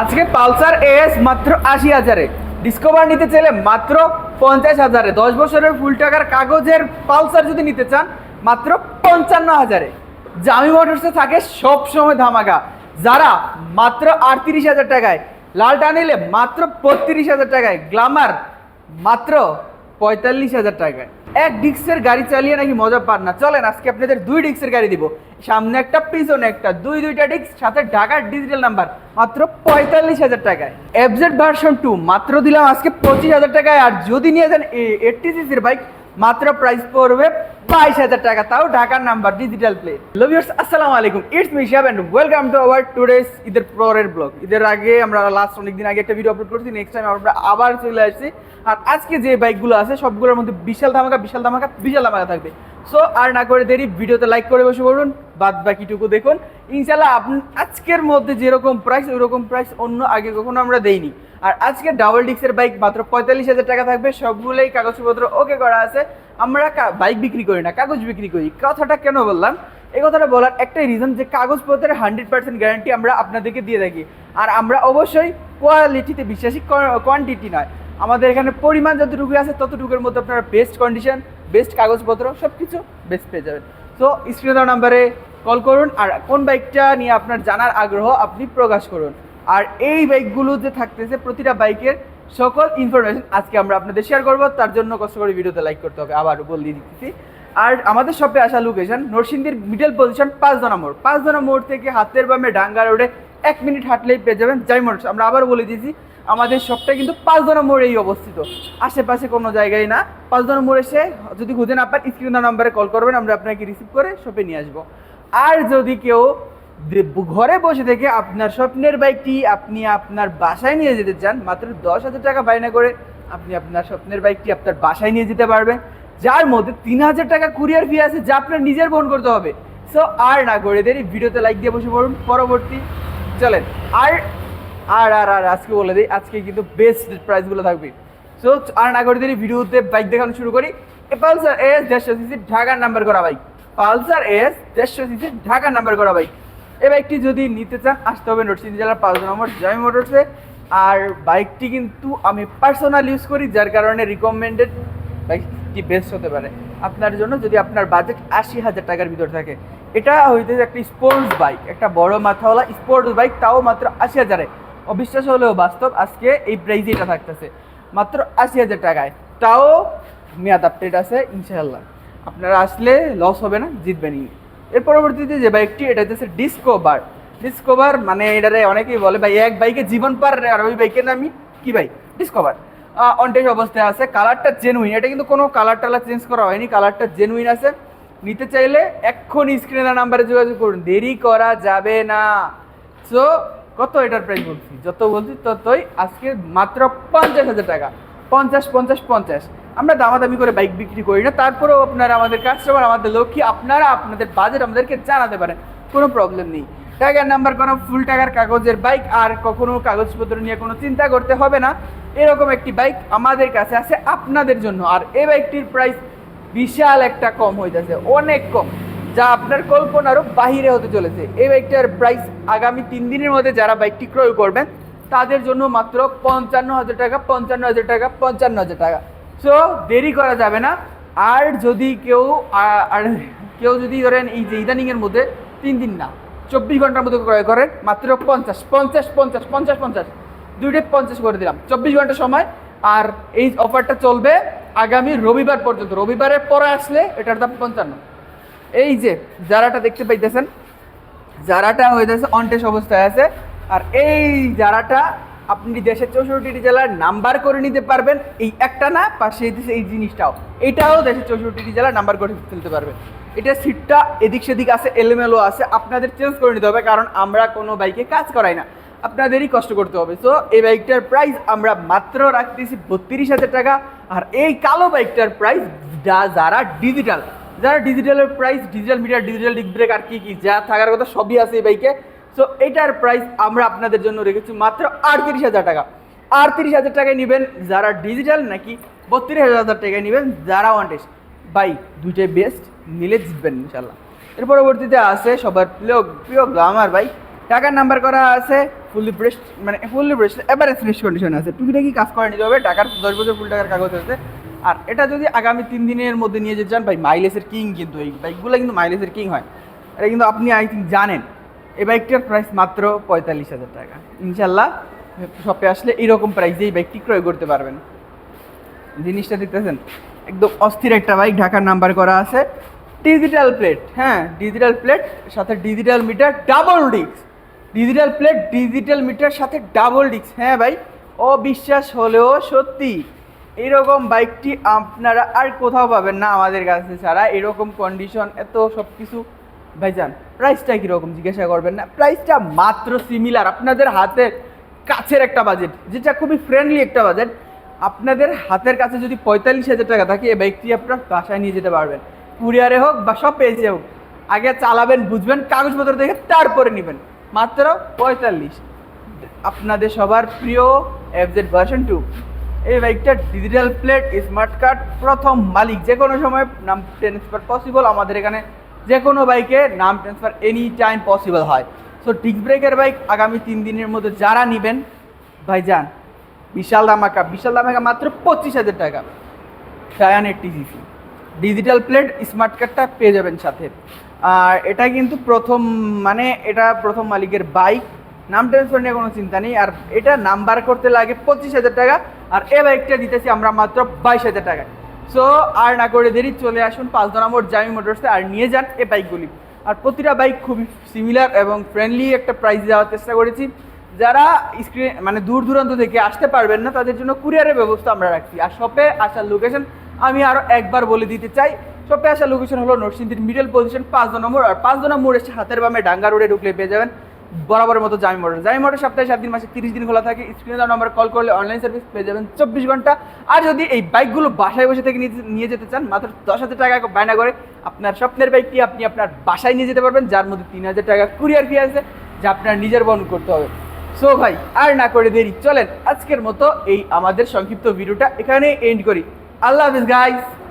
আজকে Pulsar S মাত্র আশি হাজারে। ডিসকভার নিতে চাইলে মাত্র পঞ্চাশ হাজারে। দশ বছরের ফুল টাকার কাগজের পালসার যদি নিতে চান, মাত্র পঞ্চান্ন হাজারে। জামি মোটরসে থাকে সব সময় ধামাকা। যারা মাত্র আটত্রিশ হাজার টাকায় লালটা নিলে মাত্র বত্রিশ হাজার টাকায়, গ্লামার মাত্র পঁয়তাল্লিশ হাজার টাকায়। এক ডিক্সের গাড়ি চালিয়ে নাকি মজা পান না। চলেন, আজকে আপনাদের দুই ডিক্সের গাড়ি দিব। সামনে একটা, পিছনে একটা, দুই, দুইটা ডিক্স সাথে ঢাকার ডিজিটাল নাম্বার, মাত্র পঁয়তাল্লিশ হাজার টাকায়। এফজেড ভার্সন টু মাত্র দিলাম আজকে পঁচিশ হাজার টাকায়। আর যদি নিয়ে যান এইটটি সিসির বাইক মাত্র প্রাইস পড়বে বাইশ হাজার টাকা, তাও ঢাকার নাম্বার ডিজিটাল প্লে লভিয়ার্স আসসালামু আলাইকুম। It's me Shihab and welcome to our today's ঈদের পরের ব্লগ ঈদের আগে আমরা লাস্ট অনেক দিন আগে একটা ভিডিও আপলোড করছি নেক্সট টাইম আমরা আবার চলে আসছি। আর আজকে যে বাইকগুলো আছে, সবগুলোর মধ্যে বিশাল ধামাকা বিশাল ধামাকা বিশাল ধামাকা থাকবে। সো আর না করে দেরি, ভিডিওতে লাইক করে বসে পড়ুন। বাদ বাকিটুকু দেখুন। ইনশাল্লাহ আপনি আজকের মধ্যে যেরকম প্রাইস ওইরকম প্রাইস অন্য আগে কখনো আমরা দেইনি। আর আজকে ডাবল ডিক্সের বাইক মাত্র পঁয়তাল্লিশ হাজার টাকা থাকবে। সবগুলোই কাগজপত্র ওকে করা আছে। আমরা বাইক বিক্রি করি না, কাগজ বিক্রি করি। কথাটা কেন বললাম? এই কথাটা বলার একটাই রিজন যে কাগজপত্রের হান্ড্রেড পার্সেন্ট গ্যারান্টি আমরা আপনাদেরকে দিয়ে থাকি। আর আমরা অবশ্যই কোয়ালিটিতে বিশ্বাসী কোয়ান্টিটি নয়। আমাদের এখানে পরিমাণ যতটুকু আছে ততটুকুর মধ্যে আপনারা বেস্ট কন্ডিশন বেস্ট কাগজপত্র সব কিছু বেস্ট পেয়ে যাবেন। তো স্ক্রিনে দেওয়া নাম্বারে কল করুন আর কোন বাইকটা নিয়ে আপনার জানার আগ্রহ আপনি প্রকাশ করুন। আর এই বাইকগুলো যে থাকতেছে প্রতিটা বাইকের সকল ইনফরমেশন আজকে আমরা আপনাদের শেয়ার করব। তার জন্য কষ্ট করে ভিডিওতে লাইক করতে হবে, আবার বলে দিচ্ছি আর আমাদের শপে আসা লোকেশন নরসিংদীর মিডল পজিশন পাঁচ জনা মোড়। পাঁচ জনা মোড় থেকে হাতের বামে ডাঙ্গা রোডে এক মিনিট হাঁটলেই পেয়ে যাবেন। যাই মোড়, আমরা আবার বলে দিয়েছি আমাদের শপটা কিন্তু পাঁচ জনা মোড়েই অবস্থিত। আশেপাশে কোনো জায়গায় না। পাঁচ জনা মোড় এসে যদি খুঁজে না পান স্ক্রিন নাম্বারে কল করবেন, আমরা আপনাকে রিসিভ করে শপে নিয়ে আসব। আর যদি কেউ ঘরে বসে থেকে আপনার স্বপ্নের বাইকটি আপনি আপনার বাসায় নিয়ে যেতে চান, মাত্র দশ হাজার টাকা বায়না করে আপনি আপনার স্বপ্নের বাইকটি আপনার বাসায় নিয়ে যেতে পারবেন। যার মধ্যে তিন হাজার টাকা কুরিয়ার ফি আছে, যা আপনার নিজের বহন করতে হবে। সো আর না করে দেরি, ভিডিওতে লাইক দিয়ে বসে পড়ুন। পরবর্তী, চলেন। আর আর আর আর, আজকে বলে দিই, আজকে কিন্তু বেস্ট প্রাইসগুলো থাকবে। সো আর না করে দেরি ভিডিওতে বাইক দেখানো শুরু করি। পালসার এস দেড়শো সিসি ঢাকার নাম্বার করা বাইক পালসার এস দেড়শো সিসি ঢাকার নাম্বার করা বাইক এই বাইকটি যদি নিতে চান, আসতে হবে নরসিংদী জেলার পাঁচ নম্বর জয় মোটরসে আর বাইকটি কিন্তু আমি পার্সোনাল ইউজ করি, যার কারণে রিকমেন্ডেড বাইকটি বেস্ট হতে পারে। আপনার জন্য যদি আপনার বাজেট আশি হাজার টাকার ভিতর থাকে। এটা হইতেছে একটা স্পোর্টস বাইক একটা বড় মাথাওয়ালা স্পোর্টস বাইক তাও মাত্র আশি হাজারে। অবিশ্বাস হলেও বাস্তব আজকে এই প্রাইজে এটা থাকতেছে। মাত্র আশি হাজার টাকায়। তাও মেয়াদ আপডেট আছে, ইনশাআল্লাহ। আপনারা আসলে লস হবে না জিতবেনই এর পরবর্তীতে যে বাইকটি এটা হচ্ছে ডিসকোভার ডিসকোভার মানে এটারে অনেকেই বলে, ভাই, এক বাইকে জীবন পার আর ওই বাইকের নামই কি বাইক ডিসকভার অনটেজ অবস্থায় আছে। কালারটা জেনুইন এটা কিন্তু কোনো কালার টালার চেঞ্জ করা হয়নি। কালারটা জেনুইন আছে। নিতে চাইলে এক্ষুনি স্ক্রিনের নাম্বারে যোগাযোগ করুন। দেরি করা যাবে না। সো কত এটার প্রাইস বলছি? যত বলছি ততই আজকে মাত্র পঞ্চাশ হাজার টাকা। পঞ্চাশ পঞ্চাশ পঞ্চাশ। আমরা দামাদামি করে বাইক বিক্রি করি না, তারপরেও আপনারা আমাদের কাস্টমার আমাদের লক্ষ্মী আপনারা আপনাদের বাজেট আমাদেরকে জানাতে পারেন। কোনো প্রবলেম নেই। টাকার নাম্বার করা ফুল টাকার কাগজের বাইক আর কখনো কাগজপত্র নিয়ে কোনো চিন্তা করতে হবে না। এরকম একটি বাইক আমাদের কাছে আছে আপনাদের জন্য। আর এই বাইকটির প্রাইস বিশাল একটা কম হইতেছে, অনেক কম। যা আপনার কল্পনারও বাহিরে হতে চলেছে। এই বাইকটার প্রাইস আগামী তিন দিনের মধ্যে যারা বাইকটি ক্রয় করবেন, তাদের জন্য মাত্র পঞ্চান্ন হাজার টাকা পঞ্চান্ন হাজার টাকা পঞ্চান্ন হাজার টাকা। সো দেরি করা যাবে না। আর যদি কেউ আর কেউ যদি ধরেন এই যে ইদানিংয়ের মধ্যে তিন দিন না, চব্বিশ ঘণ্টার মধ্যে ক্রয় করেন, মাত্র পঞ্চাশ পঞ্চাশ পঞ্চাশ পঞ্চাশ পঞ্চাশ দুইটাই পঞ্চাশ করে দিলাম। চব্বিশ ঘণ্টা সময়। আর এই অফারটা চলবে আগামী রবিবার পর্যন্ত। রবিবারের পরে আসলে এটার দাম পঞ্চান্ন। এই যে যারাটা দেখতে পাইতেছেন যারাটা হইতেছে অনটেস অবস্থায় আছে। আর এই যারাটা আপনি দেশের চৌষট্টি জেলার নাম্বার করে নিতে পারবেন। এই একটা না, পাশে হইতেছে এই জিনিসটাও। এটাও দেশের চৌষট্টি জেলার নাম্বার করে ফেলতে পারবেন। এটা সিটটা এদিক সেদিক আছে, এলোমেলো আছে। আপনাদের চেঞ্জ করে নিতে হবে, কারণ আমরা কোনো বাইকে কাজ করাই না। আপনাদেরই কষ্ট করতে হবে। সো এই বাইকটার প্রাইস আমরা মাত্র রাখতেছি বত্রিশ হাজার টাকা। আর এই কালো বাইকটার প্রাইস যারা ডিজিটাল যারা ডিজিটালের price digital meter digital disc brake আর কি কি, যা থাকার কথা সবই আছে এই বাইকে সো এটার প্রাইস আমরা আপনাদের জন্য রেখেছি মাত্র আটত্রিশ হাজার টাকা। আটত্রিশ হাজার টাকায় নেবেন যারা ডিজিটাল নাকি বত্রিশ হাজার টাকায় নেবেন যারা ওয়ান্টেস বাই দুইটাই বেস্ট নিলে জিতবেন ইনশাল্লাহ এর পরবর্তীতে আছে সবার প্রিয় প্রিয় গ্লামার বাইক টাকার নাম্বার করা আছে ফুললি ব্রেস্ট মানে ফুললি ব্রেস্ট এভারেজ ফ্রেশ কন্ডিশন আছে। টুকিটাকি কাজ করে নিতে হবে টাকার দশ বছর ফুল টাকার কাগজ আছে। আর এটা যদি আগামী তিন দিনের মধ্যে নিয়ে যেতে চান, ভাই মাইলেজের কিং কিন্তু এই বাইকগুলো কিন্তু মাইলেজের কিং হয়। এটা কিন্তু আপনি আই থিঙ্ক জানেন। এই বাইকটার প্রাইস মাত্র পঁয়তাল্লিশ হাজার টাকা। ইনশাল্লাহ শপে আসলে এরকম প্রাইসে এই বাইকটি ক্রয় করতে পারবেন। জিনিসটা দেখতেছেন, একদম অস্থির একটা বাইক ঢাকার নাম্বার করা আছে। ডিজিটাল প্লেট হ্যাঁ ডিজিটাল প্লেট সাথে digital meter double disc digital plate digital meter সাথে ডাবল ডিস্ক হ্যাঁ ভাই, অবিশ্বাস হলেও সত্যি। এরকম বাইকটি আপনারা আর কোথাও পাবেন না আমাদের কাছে ছাড়া। এরকম কন্ডিশন এত সব কিছু ভাইজান প্রাইসটা কীরকম জিজ্ঞাসা করবেন না? প্রাইসটা মাত্র সিমিলার আপনাদের হাতের কাছের একটা বাজেট যেটা খুবই ফ্রেন্ডলি একটা বাজেট আপনাদের হাতের কাছে যদি পঁয়তাল্লিশ হাজার টাকা থাকে, এই বাইকটি আপনার বাসায় নিয়ে যেতে পারবেন। কুরিয়ারে হোক বা সব পেয়েছে হোক, আগে চালাবেন, বুঝবেন, কাগজপত্র দেখে তারপরে নেবেন। মাত্র পঁয়তাল্লিশ। আপনাদের সবার প্রিয় এফজেড ভার্সন টু এই বাইকটা ডিজিটাল প্লেট স্মার্ট কার্ড প্রথম মালিক যে কোনো সময় নাম ট্রান্সফার পসিবল আমাদের এখানে যে কোনো বাইকে নাম ট্রান্সফার এনি টাইম পসিবল হয় সো ডিস্ক ব্রেকের বাইক আগামী তিন দিনের মধ্যে যারা নেবেন, ভাইজান, বিশাল দামাকা বিশাল দামাকা মাত্র পঁচিশ হাজার টাকা। Sayan eighty CC digital plate smart কার্ডটা পেয়ে যাবেন সাথে। আর এটা কিন্তু প্রথম মানে এটা প্রথম মালিকের বাইক নাম ট্রান্সফার নিয়ে কোনো চিন্তা নেই। আর এটা নাম্বার করতে লাগে পঁচিশ হাজার টাকা, আর এ বাইকটা দিতেছি আমরা মাত্র বাইশ হাজার টাকা সো আর না করে দেরি, চলে আসুন পাঁচ নম্বর জামি মোটরসে আর নিয়ে যান এ বাইকগুলি আর প্রতিটা বাইক খুবই সিমিলার এবং ফ্রেন্ডলি একটা প্রাইস দেওয়ার চেষ্টা করেছি। যারা স্ক্রিন মানে দূর দূরান্ত থেকে আসতে পারবেন না, তাদের জন্য কুরিয়ারের ব্যবস্থা আমরা রাখছি। আর শপে আসার লোকেশন আমি আরও একবার বলে দিতে চাই। শপে আসার লোকেশন হলো নরসিংদীর মিডল পজিশন পাঁচ নম্বর আর পাঁচ নম্বর এসে হাতের বামে ডাঙ্গা রোডে ঢুকলে পেয়ে যাবেন। বরাবরের মতো জামি মোটর জামি মোটর সপ্তাহে সাত দিন, মাসে তিরিশ দিন খোলা থাকে। স্ক্রিনে দেওয়া নম্বর কল করলে অনলাইন সার্ভিস পেয়ে যাবেন চব্বিশ ঘণ্টা। আর যদি এই বাইকগুলো বাসায় বসে থেকে নিয়ে- যেতে চান, মাত্র দশ হাজার টাকা বায়না করে আপনার স্বপ্নের বাইকটি আপনি আপনার বাসায় নিয়ে যেতে পারবেন, যার মধ্যে তিন হাজার টাকা কুরিয়ার ফি আছে, যা আপনার নিজের বহন করতে হবে। সো ভাই, আর না করে দেরি, চলেন আজকের মতো এই আমাদের সংক্ষিপ্ত ভিডিওটা এখানে এন্ড করি। আল্লাহ হাফিজ গাইস